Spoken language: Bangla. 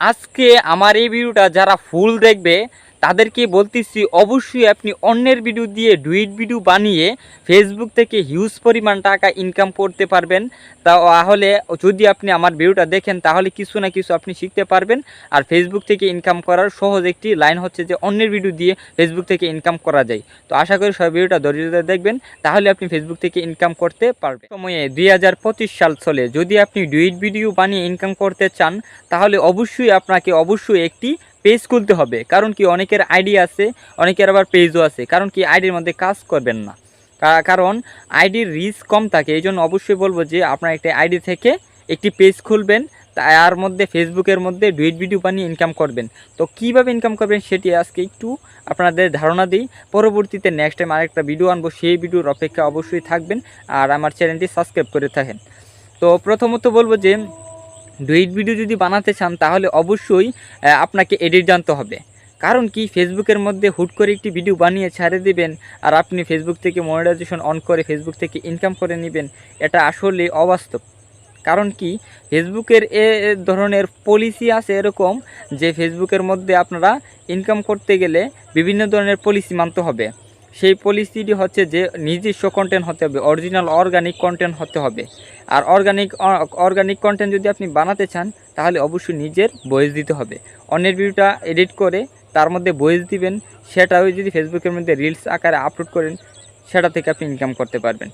আজকে আমার এই ভিডিওটা যারা ফুল দেখবে তাদেরকে বলতেছি, অবশ্যই আপনি অন্যের ভিডিও দিয়ে ডুইট ভিডিও বানিয়ে ফেসবুক থেকে হিউজ পরিমাণ টাকা ইনকাম করতে পারবেন। তাহলে যদি আপনি আমার ভিডিওটা দেখেন, তাহলে কিছু না কিছু আপনি শিখতে পারবেন। আর ফেসবুক থেকে ইনকাম করার সহজ একটি লাইন হচ্ছে যে, অন্যের ভিডিও দিয়ে ফেসবুক থেকে ইনকাম করা যায়। তো আশা করি সব ভিডিওটা ধরে দেখবেন। তাহলে আপনি ফেসবুক থেকে ইনকাম করতে পারবেন। সময়ে দুই হাজার পঁচিশ সাল চলে। যদি আপনি ডুইট ভিডিও বানিয়ে ইনকাম করতে চান, তাহলে অবশ্যই আপনাকে অবশ্যই একটি পেজ খুলতে হবে। কারণ কি? অনেকের আইডি আছে, অনেকের আবার পেজও আছে। কারণ কি? আইডির মধ্যে কাজ করবেন না। কারণ আইডির রিস্ক কম থাকে। এই জন্য অবশ্যই বলব যে, আপনার একটা আইডি থেকে একটি পেজ খুলবেন, তার মধ্যে ফেসবুকের মধ্যে ডুইট ভিডিও বানিয়ে ইনকাম করবেন। তো কীভাবে ইনকাম করবেন সেটি আজকে একটু আপনাদের ধারণা দিই। পরবর্তীতে নেক্সট টাইম আরেকটা ভিডিও আনব, সেই ভিডিওর অপেক্ষা অবশ্যই থাকবেন। আর আমার চ্যানেলটি সাবস্ক্রাইব করে থাকেন। তো প্রথমত বলব যে ডুইট ভিডিও যদি বানাতে চান, তাহলে অবশ্যই আপনাকে এডিট জানতে হবে। কারণ কি, ফেসবুকের মধ্যে হুট করে একটি ভিডিও বানিয়ে ছাড়ে দিবেন, আর আপনি ফেসবুক থেকে মনিটাইজেশন অন করে ফেসবুক থেকে ইনকাম করে নেবেন, এটা আসলে অবাস্তব। কারণ কি, ফেসবুকের এ ধরনের পলিসি আছে এরকম যে, ফেসবুকের মধ্যে আপনারা ইনকাম করতে গেলে বিভিন্ন ধরনের পলিসি মানতে হবে। সেই পলিসিটি হচ্ছে যে, নিজস্ব কন্টেন্ট হতে হবে অরিজিনাল অর্গানিক কন্টেন্ট হতে হবে। আর অর্গানিক অর্গানিক কন্টেন্ট যদি আপনি বানাতে চান, তাহলে অবশ্যই নিজের বয়েস দিতে হবে। অন্যের ভিডিওটা এডিট করে তার মধ্যে বয়েস দিবেন, সেটাও যদি ফেসবুকের মধ্যে রিলস আকারে আপলোড করেন, সেটা থেকে আপনি ইনকাম করতে পারবেন।